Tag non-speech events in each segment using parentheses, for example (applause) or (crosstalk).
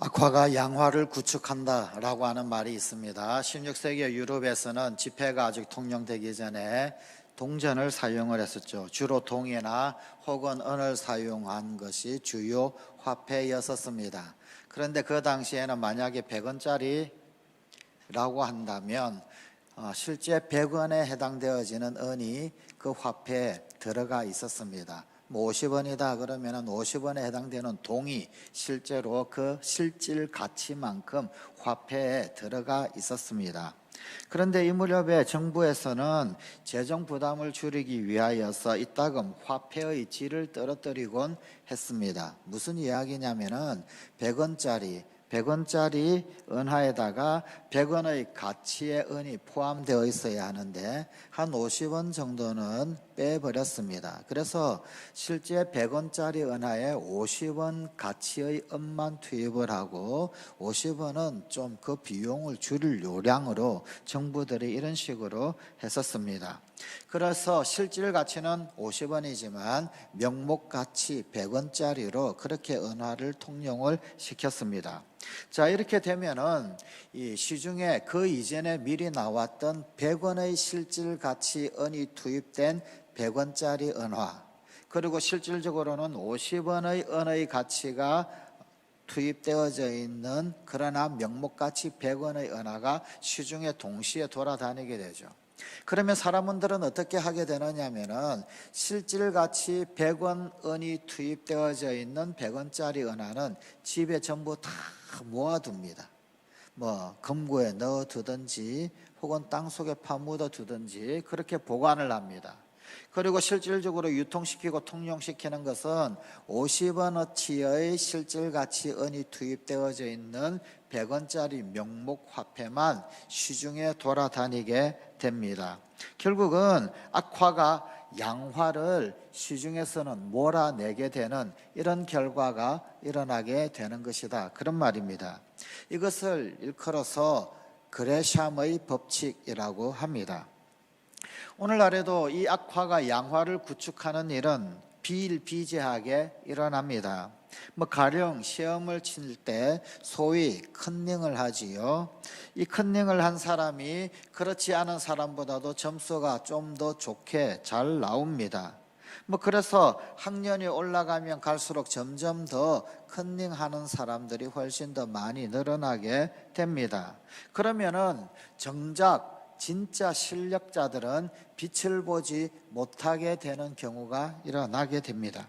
악화가 양화를 구축한다라고 하는 말이 있습니다. 16세기 유럽에서는 지폐가 아직 통용되기 전에 동전을 사용을 했었죠. 주로 동이나 혹은 은을 사용한 것이 주요 화폐였었습니다. 그런데 그 당시에는 만약에 100원짜리라고 한다면 어, 실제 100원에 해당되어지는 은이 그 화폐에 들어가 있었습니다. 뭐 50원이다 그러면은 50원에 해당되는 동이 실제로 그 실질 가치만큼 화폐에 들어가 있었습니다. 그런데 이 무렵에 정부에서는 재정 부담을 줄이기 위하여서 이따금 화폐의 질을 떨어뜨리곤 했습니다. 무슨 이야기냐면은 100원짜리 100원짜리 은하에다가 100원의 가치의 은이 포함되어 있어야 하는데 한 50원 정도는 빼버렸습니다. 그래서 실제 100원짜리 은하에 50원 가치의 은만 투입을 하고 50원은 좀 그 비용을 줄일 요량으로 정부들이 이런 식으로 했었습니다. 그래서 실질 가치는 50원이지만 명목 가치 100원짜리로 그렇게 은화를 통용을 시켰습니다. 자, 이렇게 되면은 이 시중에 그 이전에 미리 나왔던 100원의 실질 가치 은이 투입된 100원짜리 은화 그리고 실질적으로는 50원의 은의 가치가 투입되어져 있는 그러나 명목 가치 100원의 은화가 시중에 동시에 돌아다니게 되죠. 그러면 사람들은 어떻게 하게 되느냐면은 실질 가치 100원 은이 투입되어져 있는 100원짜리 은화는 집에 전부 다 모아둡니다. 뭐 금고에 넣어두든지 혹은 땅 속에 파묻어 두든지 그렇게 보관을 합니다. 그리고 실질적으로 유통시키고 통용시키는 것은 50원어치의 실질 가치 은이 투입되어져 있는 100원짜리 명목 화폐만 시중에 돌아다니게 됩니다. 결국은 악화가 양화를 시중에서는 몰아내게 되는 이런 결과가 일어나게 되는 것이다. 그런 말입니다. 이것을 일컬어서 그레샴의 법칙이라고 합니다. 오늘날에도 이 악화가 양화를 구축하는 일은 비일비재하게 일어납니다. 뭐 가령 시험을 칠 때 소위 컨닝을 하지요. 이 컨닝을 한 사람이 그렇지 않은 사람보다도 점수가 좀 더 좋게 잘 나옵니다. 뭐 그래서 학년이 올라가면 갈수록 점점 더 컨닝하는 사람들이 훨씬 더 많이 늘어나게 됩니다. 그러면은 정작 진짜 실력자들은 빛을 보지 못하게 되는 경우가 일어나게 됩니다.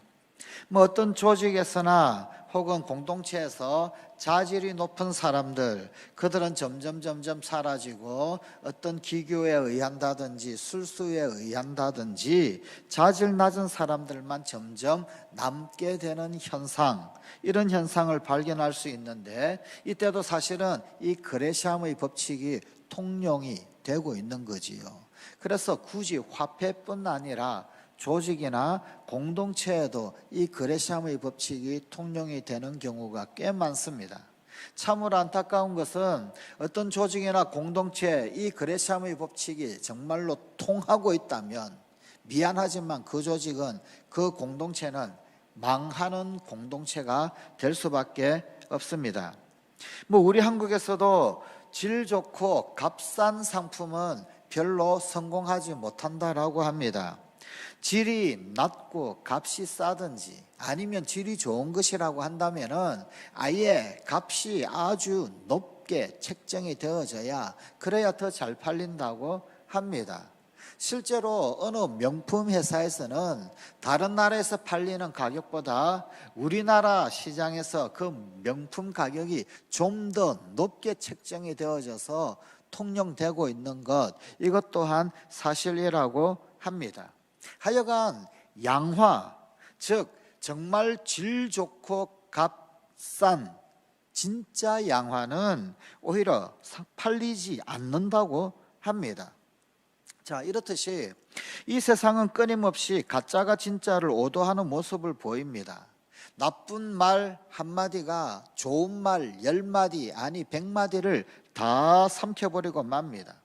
뭐 어떤 조직에서나 혹은 공동체에서 자질이 높은 사람들, 그들은 점점 점점 사라지고 어떤 기교에 의한다든지 술수에 의한다든지 자질 낮은 사람들만 점점 남게 되는 현상, 이런 현상을 발견할 수 있는데 이때도 사실은 이 그레샴의 법칙이 통용이 되고 있는 거지요. 그래서 굳이 화폐뿐 아니라 조직이나 공동체에도 이 그레샴의 법칙이 통용이 되는 경우가 꽤 많습니다. 참으로 안타까운 것은 어떤 조직이나 공동체에 이 그레샴의 법칙이 정말로 통하고 있다면 미안하지만 그 조직은 그 공동체는 망하는 공동체가 될 수밖에 없습니다. 뭐 우리 한국에서도 질 좋고 값싼 상품은 별로 성공하지 못한다라고 합니다. 질이 낮고 값이 싸든지 아니면 질이 좋은 것이라고 한다면은 아예 값이 아주 높게 책정이 되어져야 그래야 더 잘 팔린다고 합니다. 실제로 어느 명품 회사에서는 다른 나라에서 팔리는 가격보다 우리나라 시장에서 그 명품 가격이 좀 더 높게 책정이 되어져서 통용되고 있는 것 이것 또한 사실이라고 합니다. 하여간 양화 즉 정말 질 좋고 값싼 진짜 양화는 오히려 팔리지 않는다고 합니다. 자, 이렇듯이 이 세상은 끊임없이 가짜가 진짜를 오도하는 모습을 보입니다. 나쁜 말 한마디가 좋은 말 열마디 아니 백마디를 다 삼켜버리고 맙니다.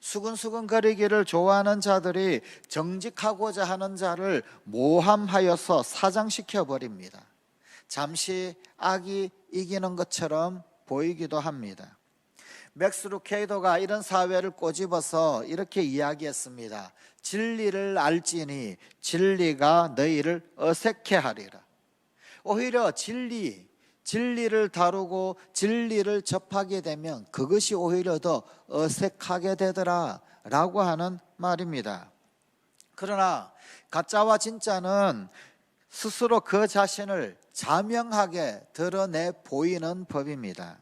수근수근 거리기를 좋아하는 자들이 정직하고자 하는 자를 모함하여서 사장시켜 버립니다. 잠시 악이 이기는 것처럼 보이기도 합니다. 맥스 루 케이도가 이런 사회를 꼬집어서 이렇게 이야기했습니다. 진리를 알지니 진리가 너희를 어색해 하리라. 오히려 진리, 진리를 다루고 진리를 접하게 되면 그것이 오히려 더 어색하게 되더라 라고 하는 말입니다. 그러나 가짜와 진짜는 스스로 그 자신을 자명하게 드러내 보이는 법입니다.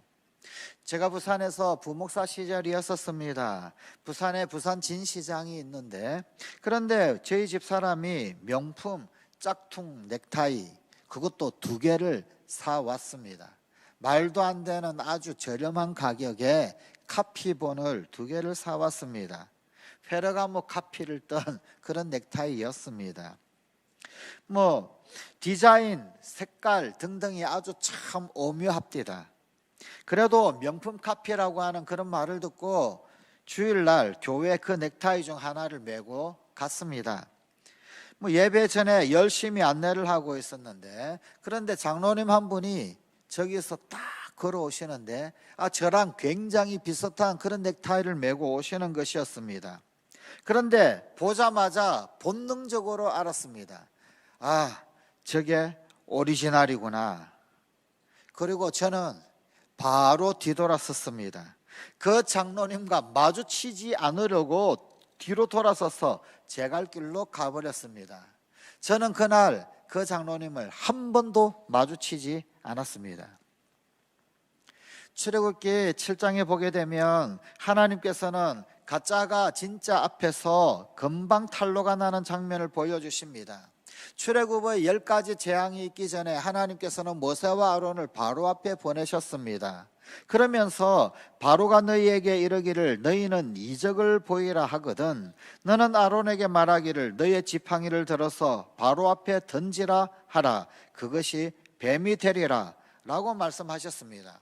제가 부산에서 부목사 시절이었었습니다. 부산에 부산 진시장이 있는데 그런데 저희 집 사람이 명품 짝퉁 넥타이 그것도 두 개를 사 왔습니다. 말도 안 되는 아주 저렴한 가격에 카피본을 두 개를 사 왔습니다. 페르가모 카피를 떤 (laughs) 그런 넥타이였습니다. 뭐 디자인, 색깔 등등이 아주 참 오묘합니다. 그래도 명품 카피라고 하는 그런 말을 듣고 주일날 교회 그 넥타이 중 하나를 메고 갔습니다. 뭐 예배 전에 열심히 안내를 하고 있었는데 그런데 장로님 한 분이 저기서 딱 걸어오시는데 아 저랑 굉장히 비슷한 그런 넥타이를 메고 오시는 것이었습니다. 그런데 보자마자 본능적으로 알았습니다. 아 저게 오리지널이구나. 그리고 저는 바로 뒤돌았었습니다. 그 장로님과 마주치지 않으려고 뒤로 돌아서서 제 갈 길로 가버렸습니다. 저는 그날 그 장로님을 한 번도 마주치지 않았습니다. 출애굽기 7장에 보게 되면 하나님께서는 가짜가 진짜 앞에서 금방 탄로가 나는 장면을 보여주십니다. 출애굽의 열 가지 재앙이 있기 전에 하나님께서는 모세와 아론을 바로 앞에 보내셨습니다. 그러면서 바로가 너희에게 이르기를 너희는 이적을 보이라 하거든 너는 아론에게 말하기를 너의 지팡이를 들어서 바로 앞에 던지라 하라 그것이 뱀이 되리라 라고 말씀하셨습니다.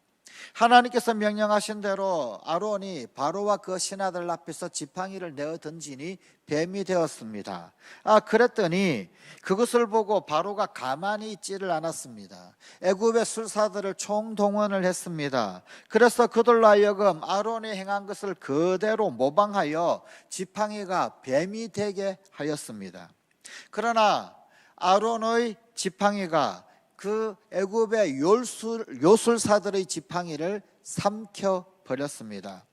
하나님께서 명령하신 대로 아론이 바로와 그 신하들 앞에서 지팡이를 내어 던지니 뱀이 되었습니다. 아 그랬더니 그것을 보고 바로가 가만히 있지를 않았습니다. 애굽의 술사들을 총동원을 했습니다. 그래서 그들로 하여금 아론이 행한 것을 그대로 모방하여 지팡이가 뱀이 되게 하였습니다. 그러나 아론의 지팡이가 그 애굽의 요술, 요술사들의 지팡이를 삼켜 버렸습니다.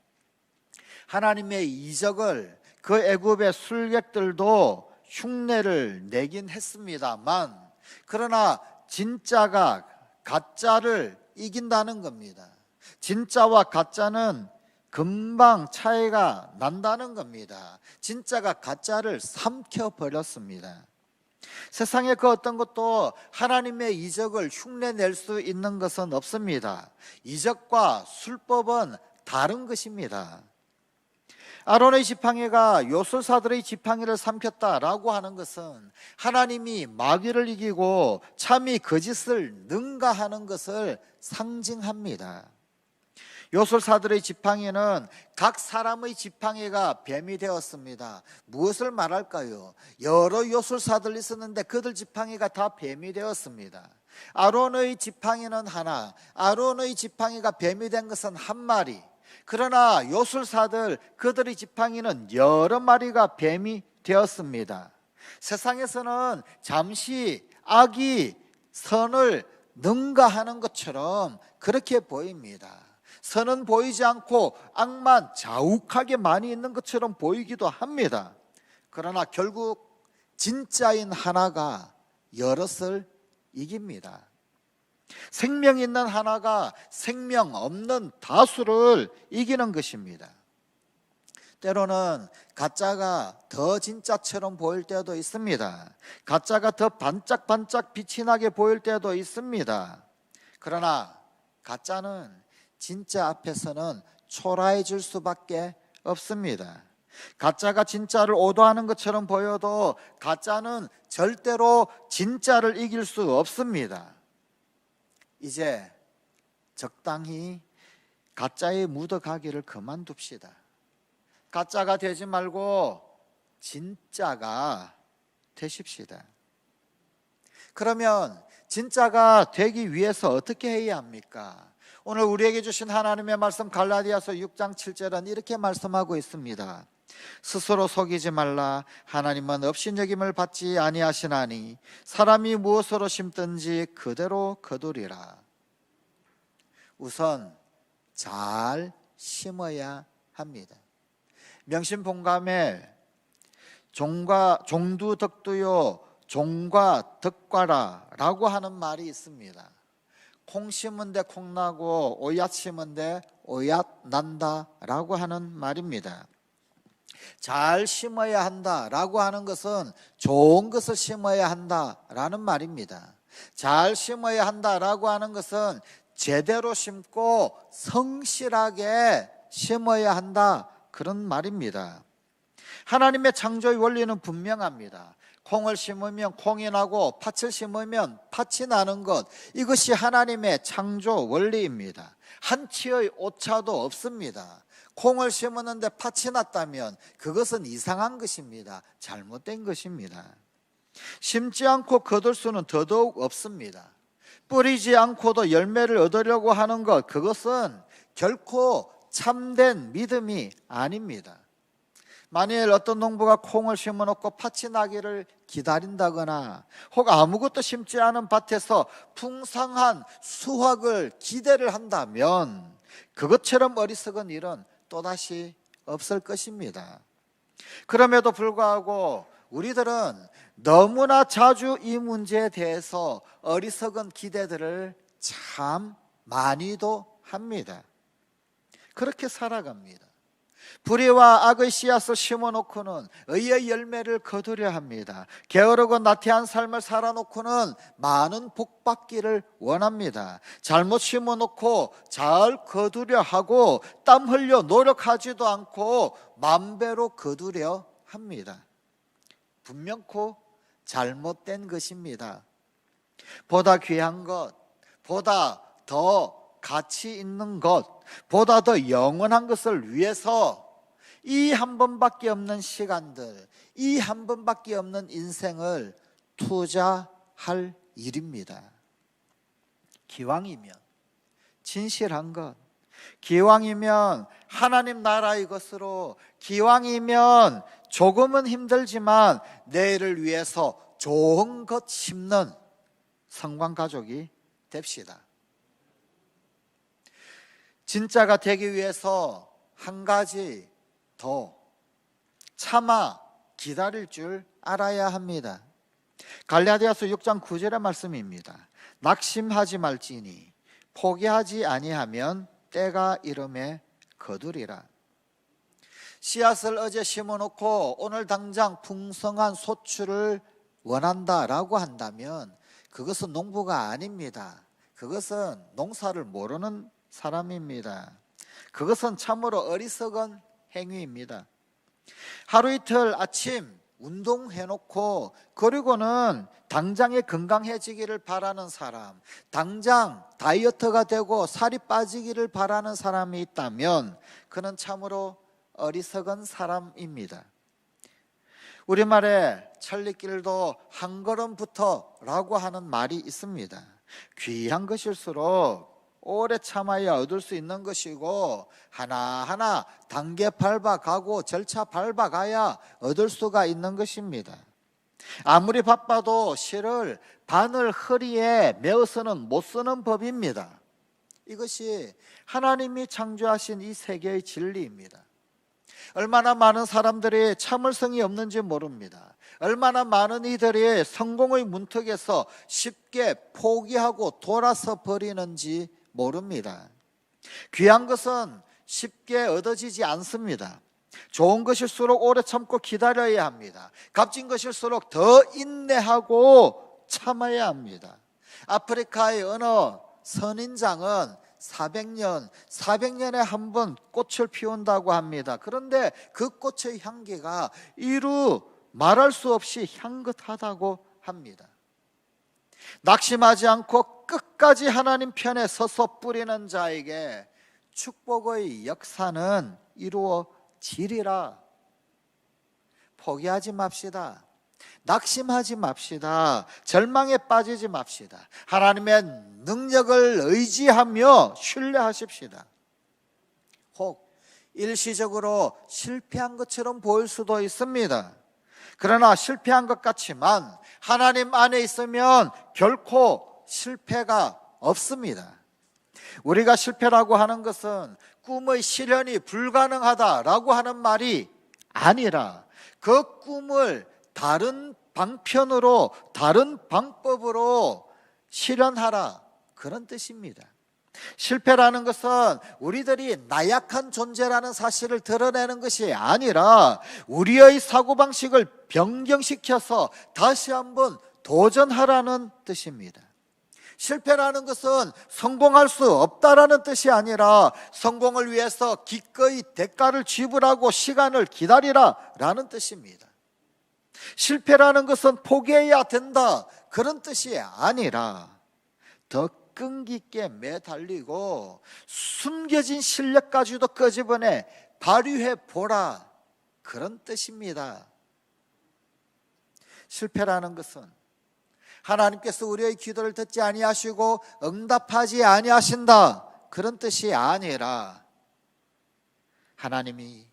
하나님의 이적을 그 애굽의 술객들도 흉내를 내긴 했습니다만 그러나 진짜가 가짜를 이긴다는 겁니다. 진짜와 가짜는 금방 차이가 난다는 겁니다. 진짜가 가짜를 삼켜 버렸습니다. 세상에 그 어떤 것도 하나님의 이적을 흉내낼 수 있는 것은 없습니다. 이적과 술법은 다른 것입니다. 아론의 지팡이가 요술사들의 지팡이를 삼켰다라고 하는 것은 하나님이 마귀를 이기고 참이 거짓을 능가하는 것을 상징합니다. 요술사들의 지팡이는 각 사람의 지팡이가 뱀이 되었습니다. 무엇을 말할까요? 여러 요술사들 있었는데 그들 지팡이가 다 뱀이 되었습니다. 아론의 지팡이는 하나, 아론의 지팡이가 뱀이 된 것은 한 마리. 그러나 요술사들 그들의 지팡이는 여러 마리가 뱀이 되었습니다. 세상에서는 잠시 악이 선을 능가하는 것처럼 그렇게 보입니다. 선은 보이지 않고 악만 자욱하게 많이 있는 것처럼 보이기도 합니다. 그러나 결국 진짜인 하나가 여럿을 이깁니다. 생명 있는 하나가 생명 없는 다수를 이기는 것입니다. 때로는 가짜가 더 진짜처럼 보일 때도 있습니다. 가짜가 더 반짝반짝 빛이 나게 보일 때도 있습니다. 그러나 가짜는 진짜 앞에서는 초라해질 수밖에 없습니다. 가짜가 진짜를 오도하는 것처럼 보여도 가짜는 절대로 진짜를 이길 수 없습니다. 이제 적당히 가짜에 묻어가기를 그만둡시다. 가짜가 되지 말고 진짜가 되십시다. 그러면 진짜가 되기 위해서 어떻게 해야 합니까? 오늘 우리에게 주신 하나님의 말씀 갈라디아서 6장 7절은 이렇게 말씀하고 있습니다. 스스로 속이지 말라 하나님은 업신여김을 받지 아니하시나니 사람이 무엇으로 심든지 그대로 거두리라. 우선 잘 심어야 합니다. 명심본감에 종과 종두 덕두요 종과 덕과라라고 하는 말이 있습니다. 콩 심은 데 콩 나고 오얏 심은 데 오얏 난다라고 하는 말입니다. 잘 심어야 한다라고 하는 것은 좋은 것을 심어야 한다라는 말입니다. 잘 심어야 한다라고 하는 것은 제대로 심고 성실하게 심어야 한다 그런 말입니다. 하나님의 창조의 원리는 분명합니다. 콩을 심으면 콩이 나고 팥을 심으면 팥이 나는 것 이것이 하나님의 창조 원리입니다. 한치의 오차도 없습니다. 콩을 심었는데 팥이 났다면 그것은 이상한 것입니다. 잘못된 것입니다. 심지 않고 거둘 수는 더더욱 없습니다. 뿌리지 않고도 열매를 얻으려고 하는 것 그것은 결코 참된 믿음이 아닙니다. 만일 어떤 농부가 콩을 심어놓고 팥이 나기를 기다린다거나 혹 아무것도 심지 않은 밭에서 풍성한 수확을 기대를 한다면 그것처럼 어리석은 일은 또다시 없을 것입니다. 그럼에도 불구하고 우리들은 너무나 자주 이 문제에 대해서 어리석은 기대들을 참 많이도 합니다. 그렇게 살아갑니다. 불의와 악의 씨앗을 심어놓고는 의의 열매를 거두려 합니다. 게으르고 나태한 삶을 살아놓고는 많은 복받기를 원합니다. 잘못 심어놓고 잘 거두려 하고 땀 흘려 노력하지도 않고 맘대로 거두려 합니다. 분명코 잘못된 것입니다. 보다 귀한 것, 보다 더 가치 있는 것, 보다 더 영원한 것을 위해서 이 한 번밖에 없는 시간들, 이 한 번밖에 없는 인생을 투자할 일입니다. 기왕이면 진실한 것, 기왕이면 하나님 나라의 것으로, 기왕이면 조금은 힘들지만 내일을 위해서 좋은 것 심는 성관 가족이 됩시다. 진짜가 되기 위해서 한 가지 더 참아 기다릴 줄 알아야 합니다. 갈라디아서 6장 9절의 말씀입니다. 낙심하지 말지니 포기하지 아니하면 때가 이름에 거두리라. 씨앗을 어제 심어놓고 오늘 당장 풍성한 소출을 원한다라고 한다면 그것은 농부가 아닙니다. 그것은 농사를 모르는 사람입니다. 그것은 참으로 어리석은 행위입니다. 하루 이틀 아침 운동해놓고 그리고는 당장에 건강해지기를 바라는 사람, 당장 다이어트가 되고 살이 빠지기를 바라는 사람이 있다면 그는 참으로 어리석은 사람입니다. 우리말에 천리길도 한 걸음부터라고 하는 말이 있습니다. 귀한 것일수록 오래 참아야 얻을 수 있는 것이고 하나하나 단계 밟아가고 절차 밟아가야 얻을 수가 있는 것입니다. 아무리 바빠도 실을 바늘 허리에 메어서는 못 쓰는 법입니다. 이것이 하나님이 창조하신 이 세계의 진리입니다. 얼마나 많은 사람들이 참을성이 없는지 모릅니다. 얼마나 많은 이들이 성공의 문턱에서 쉽게 포기하고 돌아서 버리는지 모릅니다. 귀한 것은 쉽게 얻어지지 않습니다. 좋은 것일수록 오래 참고 기다려야 합니다. 값진 것일수록 더 인내하고 참아야 합니다. 아프리카의 어느 선인장은 400년, 400년에 한 번 꽃을 피운다고 합니다. 그런데 그 꽃의 향기가 이루 말할 수 없이 향긋하다고 합니다. 낙심하지 않고 끝까지 하나님 편에 서서 뿌리는 자에게 축복의 역사는 이루어지리라. 포기하지 맙시다. 낙심하지 맙시다. 절망에 빠지지 맙시다. 하나님의 능력을 의지하며 신뢰하십시다. 혹 일시적으로 실패한 것처럼 보일 수도 있습니다. 그러나 실패한 것 같지만 하나님 안에 있으면 결코 실패가 없습니다. 우리가 실패라고 하는 것은 꿈의 실현이 불가능하다라고 하는 말이 아니라 그 꿈을 다른 방편으로 다른 방법으로 실현하라 그런 뜻입니다. 실패라는 것은 우리들이 나약한 존재라는 사실을 드러내는 것이 아니라 우리의 사고방식을 변경시켜서 다시 한번 도전하라는 뜻입니다. 실패라는 것은 성공할 수 없다라는 뜻이 아니라 성공을 위해서 기꺼이 대가를 지불하고 시간을 기다리라라는 뜻입니다. 실패라는 것은 포기해야 된다 그런 뜻이 아니라 더 끈기 있게 매달리고 숨겨진 실력까지도 끄집어내 발휘해 보라 그런 뜻입니다. 실패라는 것은 하나님께서 우리의 기도를 듣지 아니하시고 응답하지 아니하신다 그런 뜻이 아니라 하나님이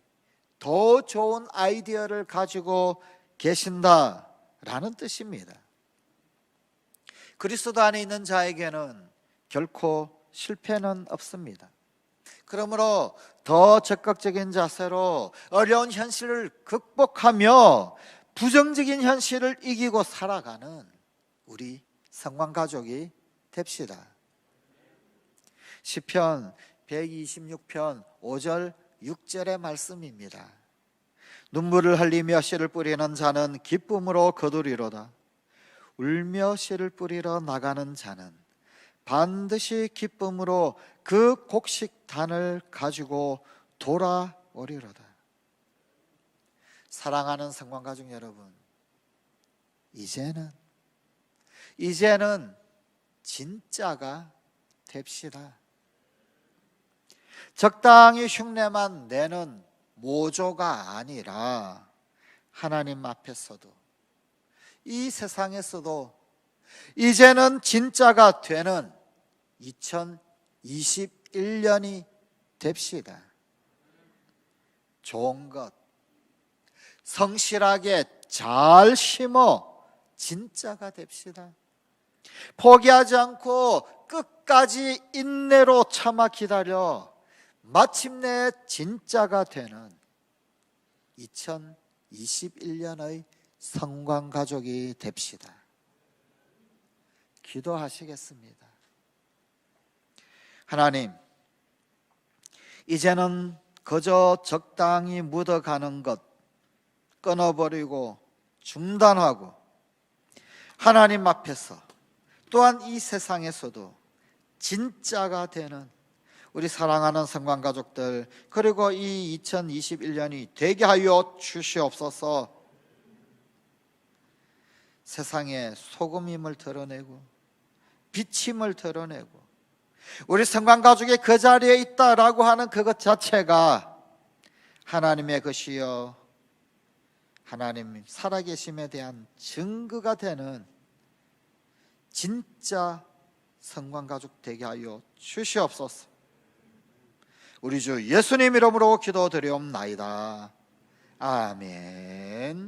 더 좋은 아이디어를 가지고 계신다라는 뜻입니다. 그리스도 안에 있는 자에게는 결코 실패는 없습니다. 그러므로 더 적극적인 자세로 어려운 현실을 극복하며 부정적인 현실을 이기고 살아가는 우리 성광 가족이 됩시다. 시편 126편 5절 6절의 말씀입니다. 눈물을 흘리며 씨를 뿌리는 자는 기쁨으로 거두리로다. 울며 씨를 뿌리러 나가는 자는 반드시 기쁨으로 그 곡식단을 가지고 돌아오리로다. 사랑하는 성광 가족 여러분, 이제는 이제는 진짜가 됩시다. 적당히 흉내만 내는 모조가 아니라 하나님 앞에서도 이 세상에서도 이제는 진짜가 되는 2021년이 됩시다. 좋은 것, 성실하게 잘 심어 진짜가 됩시다. 포기하지 않고 끝까지 인내로 참아 기다려 마침내 진짜가 되는 2021년의 성광 가족이 됩시다. 기도하시겠습니다. 하나님, 이제는 그저 적당히 묻어가는 것 끊어버리고 중단하고 하나님 앞에서 또한 이 세상에서도 진짜가 되는 우리 사랑하는 성관 가족들 그리고 이 2021년이 되게 하여 주시옵소서. 세상에 소금임을 드러내고 비침을 드러내고 우리 성관 가족이 그 자리에 있다라고 하는 그것 자체가 하나님의 것이요 하나님 살아계심에 대한 증거가 되는 진짜 성관 가족 되게 하여 주시옵소서. 우리 주 예수님 이름으로 기도드리옵나이다. 아멘.